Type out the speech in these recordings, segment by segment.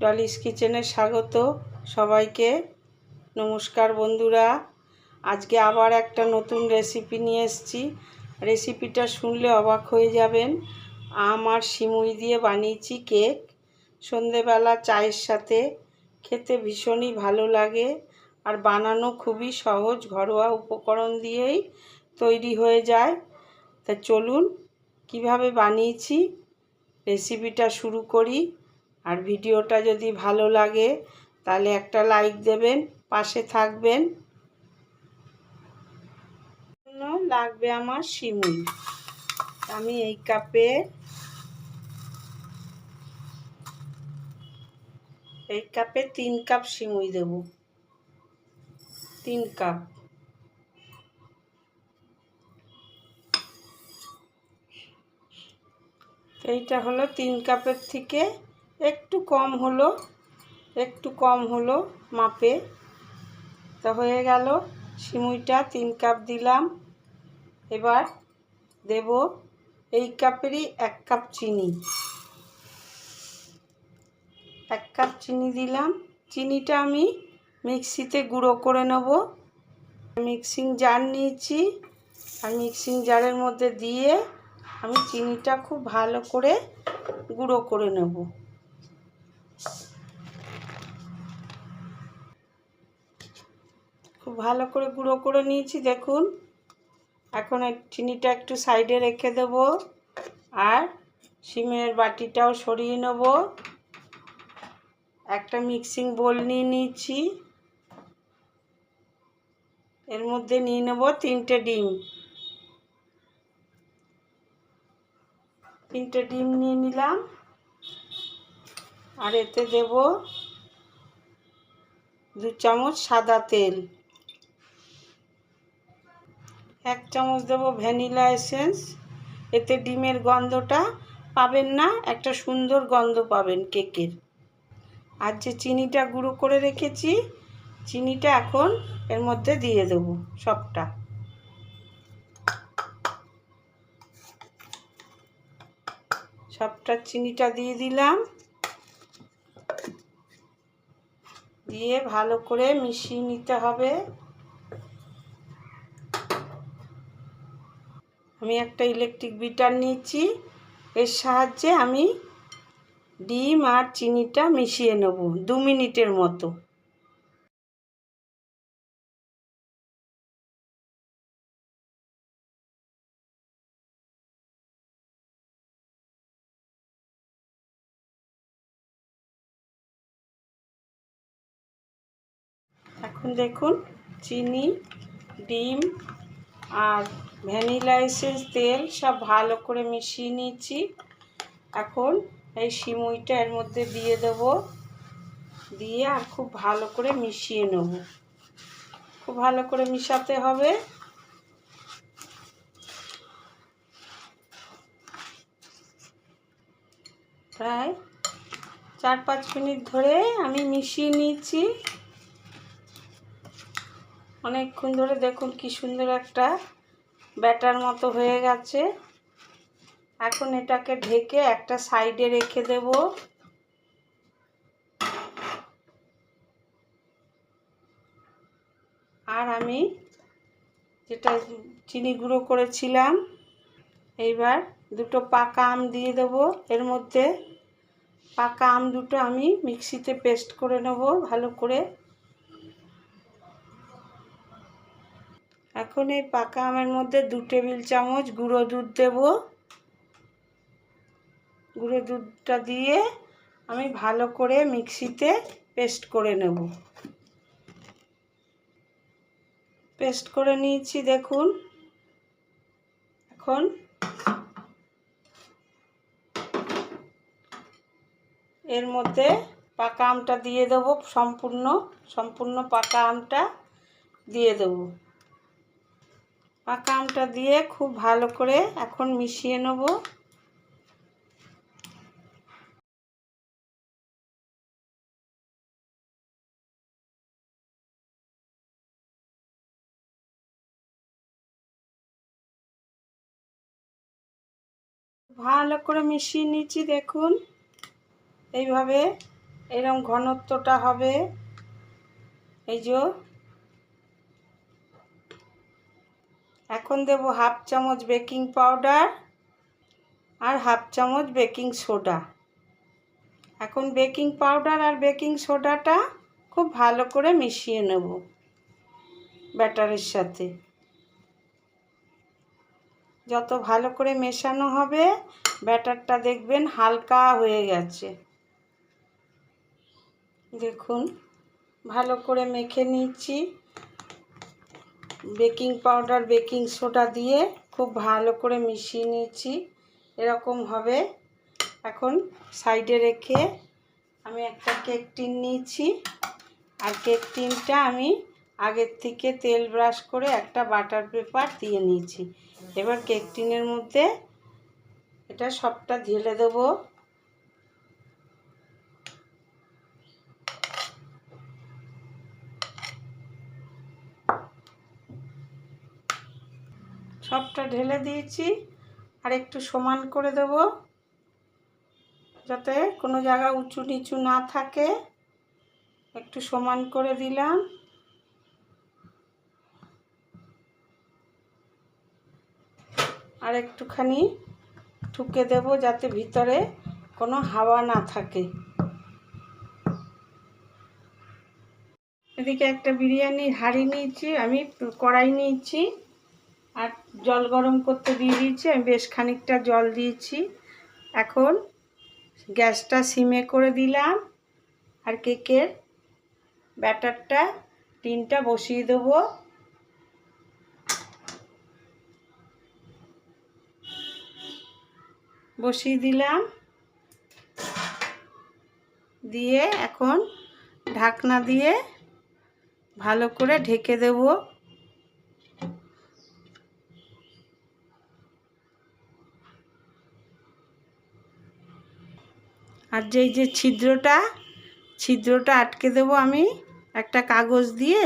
Dolly's কিচেনে স্বাগত সবাইকে। নমস্কার বন্ধুরা, আজকে আবার একটা নতুন রেসিপি নিয়ে এসেছি। রেসিপিটা শুনলে অবাক হয়ে যাবেন। আম আর সিমুই দিয়ে বানিয়েছি কেক। সন্ধেবেলা চায়ের সাথে খেতে ভীষণই ভালো লাগে আর বানানো খুবই সহজ, ঘরোয়া উপকরণ দিয়েই তৈরি হয়ে যায়। তা চলুন, কীভাবে বানিয়েছি, রেসিপিটা শুরু করি। আর ভিডিওটা যদি ভালো লাগে, তাহলে একটা লাইক দেবেন, পাশে থাকবেন। লাগবে আমার সিমুই আমি এই কাপে এই কাপে তিন কাপ সিমুই দেব। তিন কাপ। এইটা হলো তিন কাপের থেকে একটু কম হলো, একটু কম হলো মাপে। তা হয়ে গেল, সিমুইটা তিন কাপ দিলাম। এবার দেব এই কাপেরই এক কাপ চিনি। এক কাপ চিনি দিলাম। চিনিটা আমি মিক্সিতে গুঁড়ো করে নেব। মিক্সিং জার নিয়েছি আর মিক্সিং জারের মধ্যে দিয়ে আমি চিনিটা খুব ভালো করে গুঁড়ো করে নেব। খুব ভালো করে গুঁড়ো করে নিয়েছি, দেখুন। এখন চিনিটা একটু সাইডে রেখে দেব আর সিমের বাটিটাও সরিয়ে নেব। একটা মিক্সিং বোল নিয়ে নিয়েছি। এর মধ্যে নিয়ে নেব তিনটে ডিম। তিনটে ডিম নিয়ে নিলাম আর এতে দেব দু চামচ সাদা তেল। এক চামচ দেবো ভ্যানিলা এসেন্স। এতে ডিমের গন্ধটা পাবেন না, একটা সুন্দর গন্ধ পাবেন কেকের। আর যে চিনিটা গুঁড়ো করে রেখেছি, চিনিটা এখন এর মধ্যে দিয়ে দেব সবটা। সবটা চিনিটা দিয়ে দিলাম। দিয়ে ভালো করে মিশিয়ে নিতে হবে। আমি একটা ইলেকট্রিক বিটার নিয়েছি। এর সাহায্যে আমি ডিম আর চিনিটা মিশিয়ে নেব দু মিনিটের মতো। এখন দেখুন, চিনি, ডিম আর ভ্যানিলা এসেন্স তেল সব ভালো করে মিশিয়ে নিয়েছি। এখন এই সিমুইটা এর মধ্যে দিয়ে দেব। দিয়ে আর খুব ভালো করে মিশিয়ে নেব। খুব ভালো করে মিশাতে হবে। প্রায় চার পাঁচ মিনিট ধরে আমি মিশিয়ে নিয়েছি। অনেকক্ষণ ধরে দেখুন কি সুন্দর একটা ব্যাটার মতো হয়ে গেছে। এখন এটাকে ঢেকে একটা সাইডে রেখে দেব। আর আমি যেটা চিনি গুঁড়ো করেছিলাম, এইবার দুটো পাকা আম দিয়ে দেব। এর মধ্যে পাকা আম দুটো আমি মিক্সিতে পেস্ট করে নেব ভালো করে। এখন এই পাকা আমের মধ্যে দু টেবিল চামচ গুঁড়ো দুধ দেব। গুঁড়ো দুধটা দিয়ে আমি ভালো করে মিক্সিতে পেস্ট করে নেব। পেস্ট করে নিয়েছি, দেখুন। এখন এর মধ্যে পাকা আমটা দিয়ে দেব, সম্পূর্ণ সম্পূর্ণ পাকা আমটা দিয়ে দেবো। পাকা আমটা দিয়ে খুব ভালো করে এখন মিশিয়ে নেব। ভালো করে মিশিয়ে নিচ্ছি, দেখুন। এইভাবে এরম ঘনত্বটা হবে। এই যে এখন দেব হাফ চামচ বেকিং পাউডার আর হাফ চামচ বেকিং সোডা। এখন বেকিং পাউডার আর বেকিং সোডাটা খুব ভালো করে মিশিয়ে নেব ব্যাটারের সাথে। যত ভালো করে মেশানো হবে, ব্যাটারটা দেখবেন হালকা হয়ে গেছে। দেখুন, ভালো করে মেখে নিচ্ছি। বেকিং পাউডার, বেকিং সোডা দিয়ে খুব ভালো করে মিশিয়ে নিয়েছি। এরকম হবে। এখন সাইডে রেখে আমি একটা কেক টিন নিয়েছি। আর কেক টিনটা আমি আগের থেকে তেল ব্রাশ করে একটা বাটার পেপার দিয়ে নিয়েছি। এবার কেক টিনের মধ্যে এটা সবটা ঢেলে দেবো। সবটা ঢেলে দিয়েছি আর একটু সমান করে দেব যাতে কোনো জায়গা উঁচু নিচু না থাকে। একটু সমান করে দিলাম। আর একটুখানি ঠুকে দেব যাতে ভিতরে কোনো হাওয়া না থাকে। এদিকে একটা বিরিয়ানির হাঁড়ি নিয়েছি, আমি কড়াই নিয়েছি। আর জল গরম করতে দিয়ে দিয়েছি, আমি বেশ খানিকটা জল দিয়েছি। এখন গ্যাসটা সিমে করে দিলাম আর কেকের ব্যাটারটা, টিনটা বসিয়ে দেবো। বসিয়ে দিলাম। দিয়ে এখন ঢাকনা দিয়ে ভালো করে ঢেকে দেবো। আর যেই যে ছিদ্রটা ছিদ্রটা আটকে দেবো আমি একটা কাগজ দিয়ে।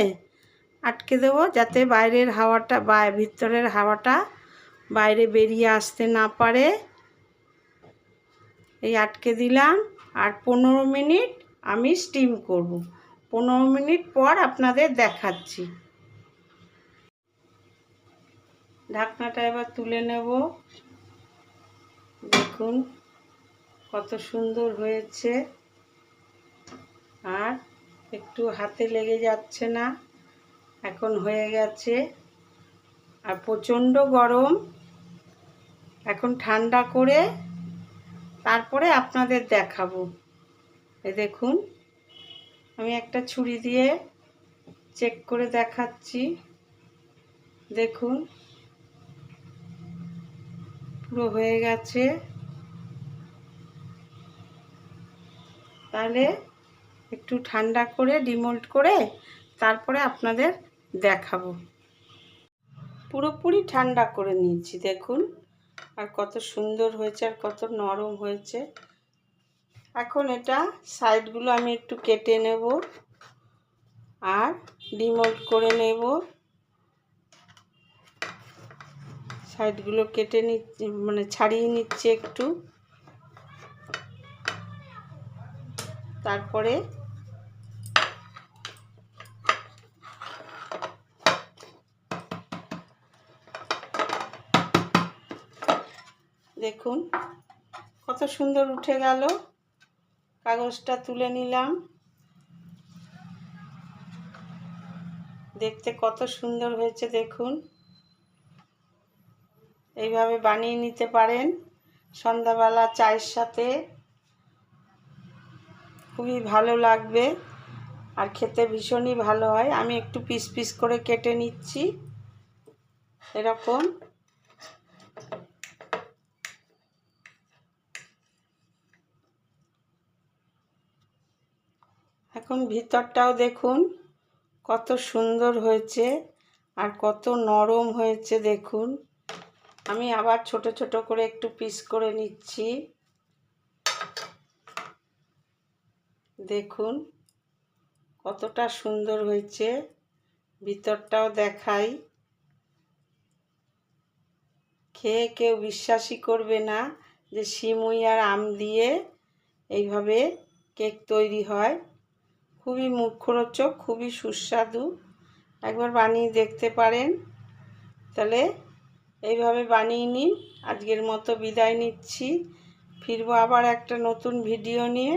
আটকে দেবো যাতে বাইরের হাওয়াটা, বা ভিতরের হাওয়াটা বাইরে বেরিয়ে আসতে না পারে। এই আটকে দিলাম। আর পনেরো মিনিট আমি স্টিম করব। পনেরো মিনিট পর আপনাদের দেখাচ্ছি। ঢাকনাটা এবার তুলে নেব। দেখুন। কত সুন্দর হয়েছে। আর একটু হাতে লেগে যাচ্ছে না, এখন হয়ে গেছে। আর প্রচণ্ড গরম, এখন ঠান্ডা করে তারপরে আপনাদের দেখাবো। এ দেখুন, আমি একটা ছুরি দিয়ে চেক করে দেখাচ্ছি। দেখুন, পুরো হয়ে গেছে। তাহলে একটু ঠান্ডা করে, ডিমোল্ড করে তারপরে আপনাদের দেখাবো। পুরোপুরি ঠান্ডা করে নিয়েছি, দেখুন। আর কত সুন্দর হয়েছে আর কত নরম হয়েছে। এখন এটা সাইডগুলো আমি একটু কেটে নেব আর ডিমোল্ড করে নেব। সাইডগুলো কেটে নিচ্ছি মানে ছাড়িয়ে নিচ্ছে একটু। তারপরে দেখুন কত সুন্দর উঠে গেল। কাগজটা তুলে নিলাম। দেখতে কত সুন্দর হয়েছে দেখুন। এইভাবে বানিয়ে নিতে পারেন। সন্ধ্যাবেলা চায়ের সাথে খুবই ভালো লাগবে আর খেতে ভীষণই ভালো হয়। আমি একটু পিস পিস করে কেটে নিচ্ছি। এরকম। এখন ভিতরটাও দেখুন, কত সুন্দর হয়েছে আর কত নরম হয়েছে দেখুন। আমি আবার ছোট ছোট করে একটু পিস করে নিচ্ছি। দেখুন, কতটা সুন্দর হয়েছে। ভিতরটাও দেখাই। খেয়ে কেউ বিশ্বাসই করবে না যে সিমুই আর আম দিয়ে এইভাবে কেক তৈরি হয়। খুবই মুখরোচক, খুবই সুস্বাদু। একবার বানিয়ে দেখতে পারেন। তাহলে এইভাবে বানিয়ে নিন। আজকের মতো বিদায় নিচ্ছি। ফিরবো আবার একটা নতুন ভিডিও নিয়ে।